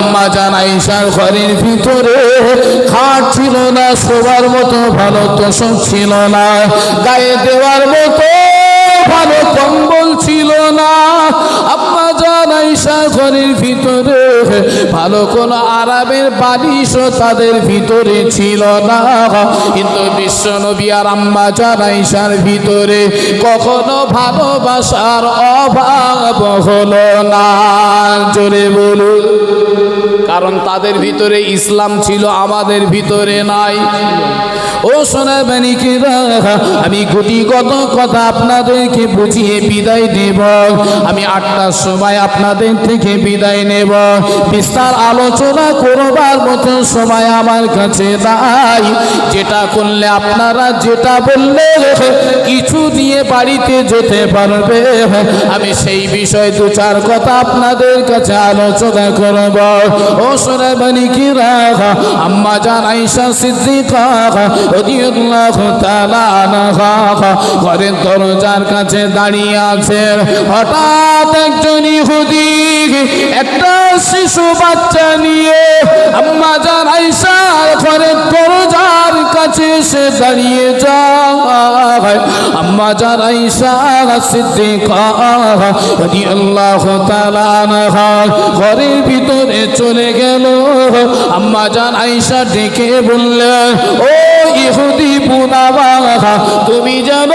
আম্মা জান আইসার ঘরের ভিতরে খাট ছিল না, শোবার মতো ভালো তোষক ছিল না, গায়ে দেওয়ার মতো ভালো কম্বল ছিল না। আম্মা জান আইসা ঘরের ভিতরে ভালো কোন আরামের বালিশও তাদের ভিতরে ছিল না। কিন্তু বিশ্ব নবী আর আম্মা জান আইসার ভিতরে কখনো ভালোবাসার অভাব হলো না। জোরে বলুন। কারণ তাদের ভিতরে ইসলাম ছিল, আমাদের ভিতরে নাই। ও সোনা বানিকেরা আমি গুটিগত কথা আপনাদেরকে বুঝিয়ে বিদায় দেব আমি আটটার সময় আপনাদের থেকে বিদায় নেব। বিস্তার আলোচনা করবার মতো সময় আমার কাছে নাই। যেটা করলে আপনারা যেটা বললে কিছু দিয়ে বাড়িতে যেতে পারবে। আমি সেই বিষয়ে দু চার কথা আপনাদের কাছে আলোচনা করব। ও সোনা বানিকেরা আম্মা জান আইসা সিদ্দিকা ঘরের দরজার কাছে দাঁড়িয়ে আছে। হঠাৎ একজন ইহুদি, একটা শিশু বাচ্চা নিয়ে। আম্মা জান আইসা ঘরের দরজার কাছে এসে দাঁড়িয়ে যায়। আম্মা আইসা সিদ্দিকা রাদিয়াল্লাহু তাআলা ঘরের ভিতরে চলে গেল। আম্মা জান আইসা ডেকে বললেন, ও তুমি যেন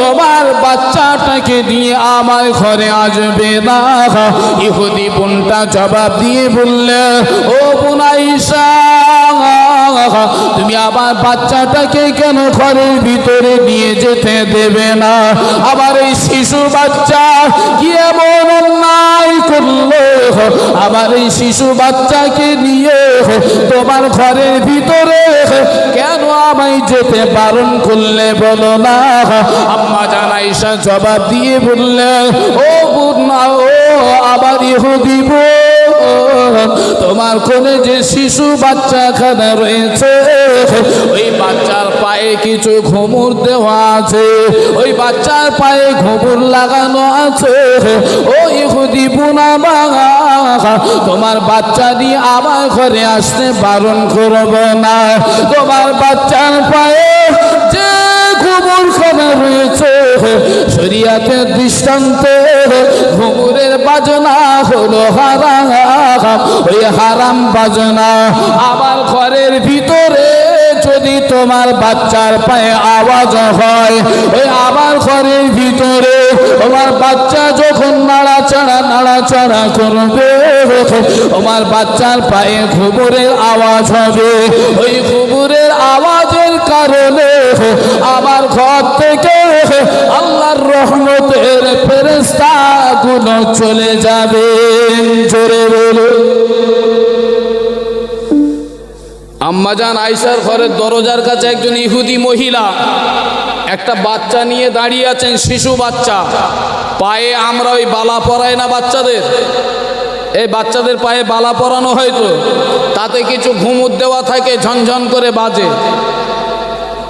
তোমার বাচ্চাটাকে দিয়ে আমার ঘরে আসবে না। ইহুদি বোনটা জবাব দিয়ে বললে, ও বুনাইসা তুমি আবার বাচ্চাটাকে কেন ঘরের ভিতরে নিয়ে যেতে দেবে না? আবার এই শিশু বাচ্চা কি এমন অন্যায় করল? আবার এই শিশু বাচ্চাকে নিয়ে তোমার ঘরের ভিতরে কেন আমায় যেতে বারণ করলে বলো না? আম্মা জানাইসা জবাব দিয়ে বললে ও বুনা ও আবার ইহুদি বোন, তোমার কোলে যে শিশু বাচ্চাখানা রয়েছে, ওই বাচ্চার পায়ে কিছু ঘুমুর দেওয়া আছে, ওই বাচ্চার পায়ে ঘুমুর লাগানো আছে, ও ইহুদি বুনা বাঙা তোমার বাচ্চা দিয়ে আমার ঘরে আসতে বারণ করব না। তোমার বাচ্চার পায়ে যে ঘুমুর খানা রয়েছে, শরিয়াতের দৃষ্টান্তে ঘুমুরের বাজনা হলো হারাম। ওই হারাম বাজনা আমার ঘরের ভিতরে যদি তোমার বাচ্চার পায়ে আওয়াজ হয়, ওই আমার ঘরের ভিতরে তোমার বাচ্চা যখন নাড়াচাড়া নাড়াচাড়া করবে, তোমার বাচ্চার পায়ে ঘুবুরের আওয়াজ হবে। ওই ঘুবুরের আওয়াজের কারণে আমার ঘর থেকে আল্লাহর রহমতের ফেরেস্তা গুলো চলে যাবে। জোরে বলুন। আম্মাজান আইসার ঘরের দরজার কাছে একজন ইহুদি মহিলা একটা বাচ্চা নিয়ে দাঁড়িয়ে আছেন, শিশু বাচ্চা। পায়ে আমরা ওই বালা পরাই না বাচ্চাদের? এই বাচ্চাদের পায়ে বালা পরানো হয়তো তাতে কিছু ঘুমুর দেওয়া থাকে, ঝনঝন করে বাজে।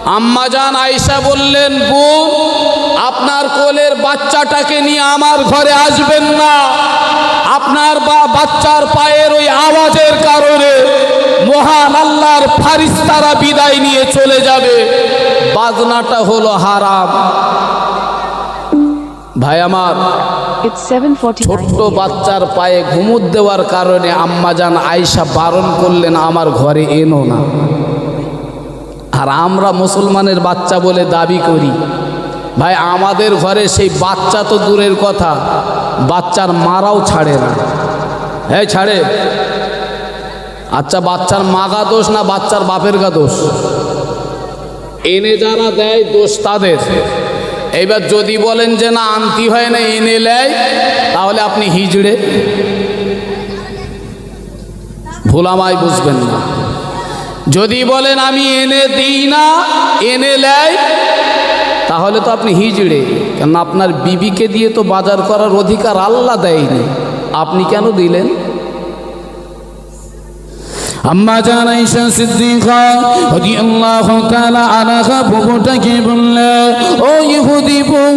আম্মাজান আয়সা বললেন বোন আপনার কোলের বাচ্চাটাকে নিয়ে আমার ঘরে আসবেন না। আপনার বা বাচ্চার পায়ের ওই আওয়াজের কারণে মহান আল্লাহর ফারিস্তারা বিদায় নিয়ে চলে যাবে। বাজনাটা হলো হারাম। ভাই আমার It's 7:49. ছোট্ট বাচ্চার পায়ে ঘুমুর দেওয়ার কারণে আম্মাজান আয়সা বারণ করলেন আমার ঘরে এনো না। আর আমরা মুসলমানের বাচ্চা বলে দাবি করি। ভাই, আমাদের ঘরে সেই বাচ্চা তো দূরের কথা, বাচ্চার মারাও ছাড়ে না। হ্যাঁ ছাড়ে। আচ্ছা বাচ্চার মাগা দোষ না বাচ্চার বাপের গা দোষ? এনে যারা দেয়, দোষ তাদের। এইবার যদি বলেন যে না, আনতি হয় না, এনে নেয় তাহলে আপনি হিজড়ে। ভোলামাই বুঝবেন না। যদি বলেন আমি এনে দিই না, এনে নেয় তাহলে তো আপনি হিজড়ে। কেন আপনার বিবিকে দিয়ে তো বাজার করার অধিকার আল্লাহ দেয়নি। আপনি কেন দিলেন? আম্মা জান আয়েশা সিদ্দিকা রাদিয়াল্লাহু তাআলা আনহা বুবুটাকে বললে? ও ইহুদি বউ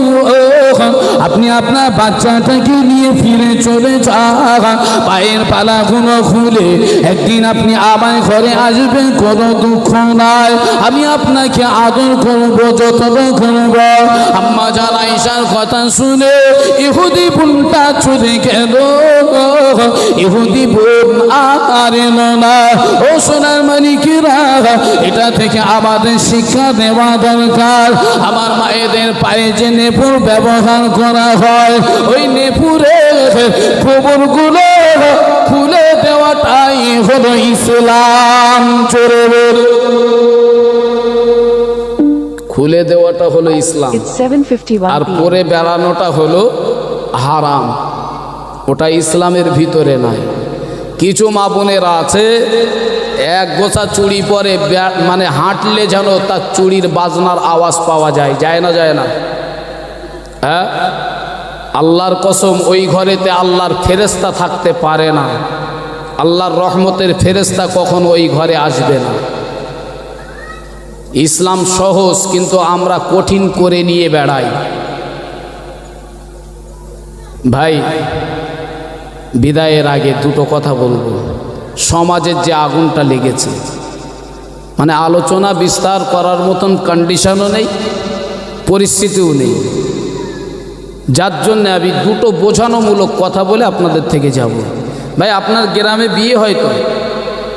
আপনি আপনার বাচ্চাটাকে নিয়ে ফিরে চলে যান। পায়ের পালা পালাগুলো খুলে একদিন আপনি আমায় ঘরে আসবেন, কোনো দুঃখ নাই। আমি আপনাকে আদর করব যত্ন করব। আম্মা জান আয়েশার কথা শুনে ইহুদি বোনটা চলে গেল। ইহুদি বোন আর এলো না ও সোনার মালিকেরা এটা থেকে আমাদের শিক্ষা দেওয়া দরকার। আমার মায়েদের পায়ে যে নেপুর ব্যবহার করা হয় ওই নেপুরের গোবরগুলো খুলে দেওয়াটাই হলো ইসলাম চোরে বল। খুলে দেওয়াটা হলো ইসলাম। It's 7:51 আর পরে বেড়ানোটা হলো হারাম। ওটা ইসলামের ভিতরে নাই। কিছু মা বোনেরা আছে। এক গোছা চুড়ি পরে মানে হাঁটলে যেন তার চুড়ির বাজনার আওয়াজ পাওয়া যায়। যায় না যায় না? হ্যাঁ? আল্লাহর কসম, ওই ঘরেতে আল্লাহর ফেরেস্তা থাকতে পারে না। আল্লাহর রহমতের ফেরেস্তা কখন ওই ঘরে আসবে না। ইসলাম সহজ, কিন্তু আমরা কঠিন করে নিয়ে বেড়াই। ভাই বিদায়ের আগে দুটো কথা বলব। সমাজের যে আগুনটা লেগেছে মানে আলোচনা বিস্তার করার মতন কন্ডিশনও নেই, পরিস্থিতিও নেই। যার জন্যে আমি দুটো বোঝানোমূলক কথা বলে আপনাদের থেকে যাব। ভাই, আপনার গ্রামে বিয়ে হয়তো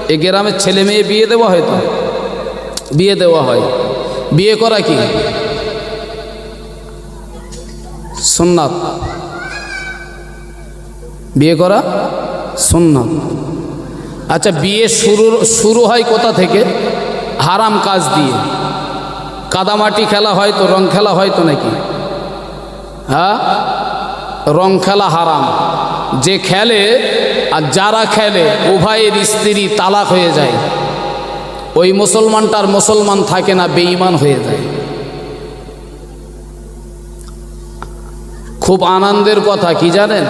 এই গ্রামের ছেলে মেয়ে বিয়ে দেওয়া হয়তো বিয়ে দেওয়া হয়। বিয়ে করা কি? সুন্নাত বিয়ে করা সুন্নাত। আচ্ছা বিয়ে শুরু শুরু হয় কোথা থেকে? হারাম কাজ দিয়ে। কাদামাটি খেলা হয় তো, রং খেলা হয় তো নাকি? হ্যাঁ? রং খেলা হারাম। যে খেলে, আর যারা খেলে, উভয়ের স্ত্রী তালাক হয়ে যায়। ওই মুসলমানটার মুসলমান থাকে না, বেঈমান হয়ে যায়। খুব আনন্দের কথা, কি জানেন?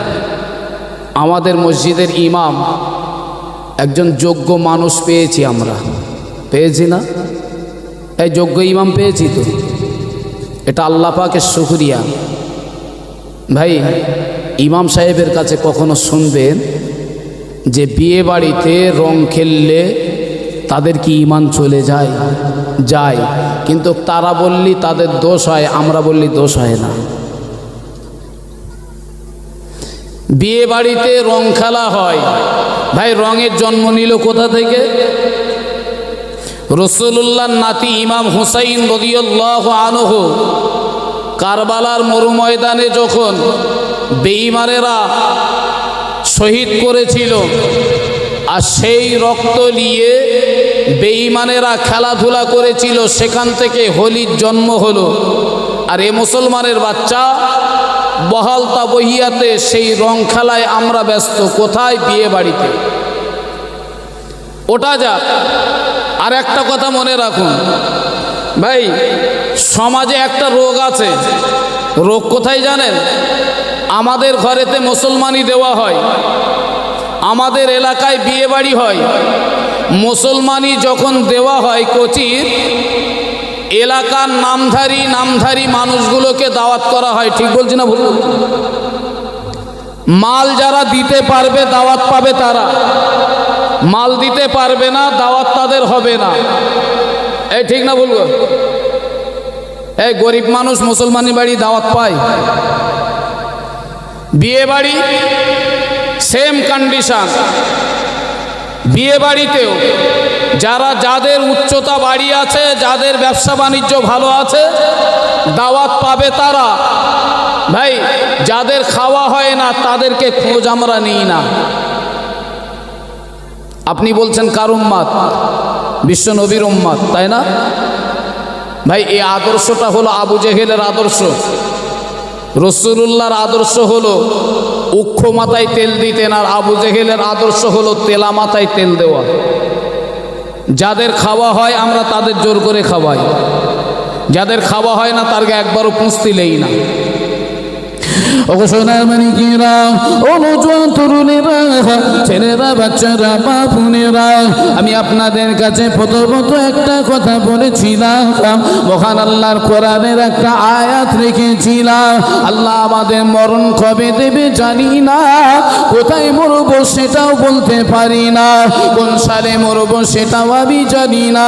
আমাদের মসজিদের ইমাম একজন যোগ্য মানুষ পেয়েছি আমরা। পেয়েছি না? এই যোগ্য ইমাম পেয়েছি তো। এটা আল্লাহ পাকের শুক্রিয়া। ভাই, ইমাম সাহেবের কাছে কখনো শুনবেন যে বিয়ে বাড়িতে রং খেললে তাদের কি ইমান চলে যায়? যায়। কিন্তু তারা বললি তাদের দোষ হয়, আমরা বললি দোষ হয় না। বিয়ে বাড়িতে রং খেলা হয়। ভাই, রঙের জন্ম নিল কোথা থেকে? রসুল্লাহ নাতি ইমাম হুসাইন রদিয়াল্লাহ আনহ কারবালার মরু ময়দানে যখন বেইমানেরা শহীদ করেছিল আর সেই রক্ত নিয়ে বেঈমানেরা খেলাধুলা করেছিল, সেখান থেকে হোলির জন্ম হলো। আর এ মুসলমানের বাচ্চা বহালতা বহিয়াতে সেই রং খেলায় আমরা ব্যস্ত। কোথায় বিয়ে বাড়িতে? ওটা যাক আর একটা কথা মনে রাখুন। ভাই, সমাজে একটা রোগ আছে। রোগ কোথায় জানেন? আমাদের ঘরেতে মুসলমানি দেওয়া হয়। আমাদের এলাকায় বিয়ে বাড়ি হয়। মুসলমানি যখন দেওয়া হয় কোচির এলাকার নামধারী নামধারী মানুষগুলোকে দাওয়াত করা হয়। ঠিক বলছি না ভুল? মাল যারা দিতে পারবে, দাওয়াত পাবে তারা। মাল দিতে পারবে না, দাওয়াত তাদের হবে না। এই ঠিক না বলব এই গরিব মানুষ মুসলমানি বাড়ি দাওয়াত পায়। বিয়ে বাড়ি সেম কন্ডিশন বিয়ে বাড়িতেও যারা যাদের উচ্চতা বাড়ি আছে, যাদের ব্যবসা বাণিজ্য ভালো আছে, দাওয়াত পাবে তারা। ভাই, যাদের খাওয়া হয় না, তাদেরকে খোঁজ আমরা নিই না। আপনি বলছেন কার উম্মাদ? বিশ্ব নবীর উম্মাদ, তাই না? ভাই, এই আদর্শটা হলো আবু জেহেলের আদর্শ। রসুল্লাহর আদর্শ হলো উক্ষ মাথায় তেল দিতেন, আর আবু জেহেলের আদর্শ হলো তেলা মাথায় তেল দেওয়া। যাদের খাওয়া হয়, আমরা তাদের জোর করে খাওয়াই। যাদের খাওয়া হয় না তারকে একবারও পুঁছতিলেই না। আমি আপনাদের কাছে প্রথমত একটা কথা বলেছিলাম। মহান আল্লাহর কোরআনের একটা আয়াত রেখেছিলাম। আল্লাহ আমাদের মরণ কবে দেবে জানি না। কোথায় মরবো সেটাও বলতে পারি না। কোন সালে মরবো সেটাও আমি জানি না।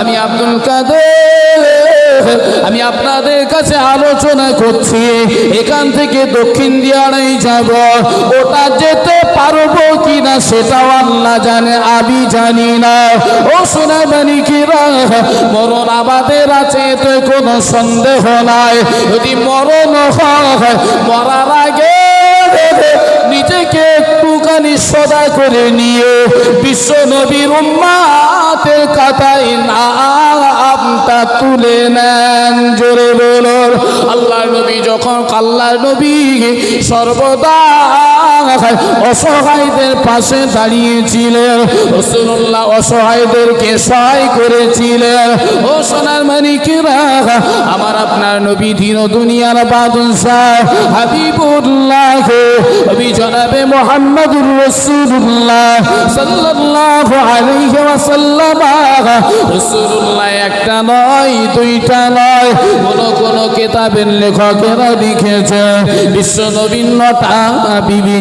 আমি আব্দুল কাদের, আমি আপনাদের কাছে আলোচনা করছি। এখান থেকে দক্ষিণ দিয়াড়াই যাব। ওটা যেতে পারব কিনা সেটাও আল্লাহ জানে, আমি জানি না। ও সোনা মানিকেরা মরণ আমাদের আছে, তো কোনো সন্দেহ নাই। যদি মরণ হয়, মরার আগে নিজেকে একটুখানি সদা করে নিয়ে বিশ্ব নবীর উম্মাতের কাতায় নামটা তুলে নেন, জোরে বলুন। আল্লাহ নবী যখন আল্লাহ নবী সর্বদা অসহায়দের পাশে দাঁড়িয়েছিলেন। রসুল্লাহ অসহায়দেরকে সহায় করেছিলেন। ও সোনার মানিকেরা আমার আপনার নবী ধীর দুনিয়ার বাদশাহ হাবিবুল্লাহ। নবী জনাবে মোহাম্মদুর রসুল্লাহ সাল্লাল্লাহু আলাইহি ওয়াসাল্লাম। রসুল্লাহ একটা নয়, দুইটা নয়। কোন কোন কিতাবের লেখকেরা লিখেছে বিশ্ব নবীনতা বিবি